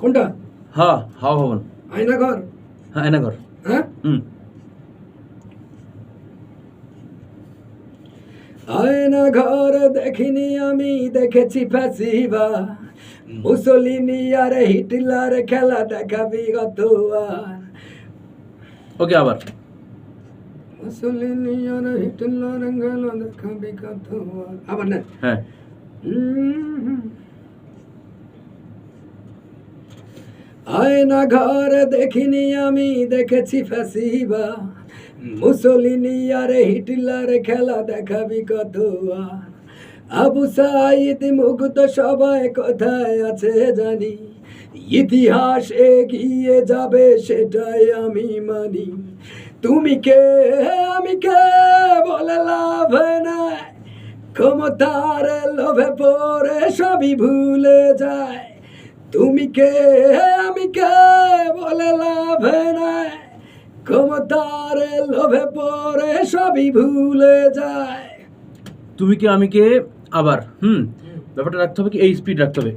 কোনটা? হ্যাঁ হাওয়া ভবন। আয়নাঘর? হ্যাঁ আয়নাঘর। হ্যাঁ? হুম। আয়না ঘর দেখিনি আমি দেখেছি ফ্যাসিবা মুসলিনি আর হিটলার খেলা দেখাবি কতবার ওকে আবার। মুসলিনি আর হিটলার খেলা দেখাবি কতবার আবার না হ্যাঁ। আয়না ঘর দেখিনি আমি, দেখেছি ফ্যাসিবা। মুসলিনি আর হিটলার খেলা দেখাবি কতবার আবু সাইদ মুগ্ধ সবাই কোথায় আছে জানি। ইতিহাস এগিয়ে যাবে সেটাই আমি মানি। তুমি কে? আমি কে? বলে লাভ নাই। ক্ষমতার লোভে পরে সবই ভুলে যায়। তুমি কে? আমি কে? বলে লাভ নাই। ক্ষমতার লোভে পরে সবই ভুলে যায়। তুমি কি, আমি কে? আবার, হুম? ব্যাপারটা রাখতে হবে কি? এই স্পিড রাখতে হবে।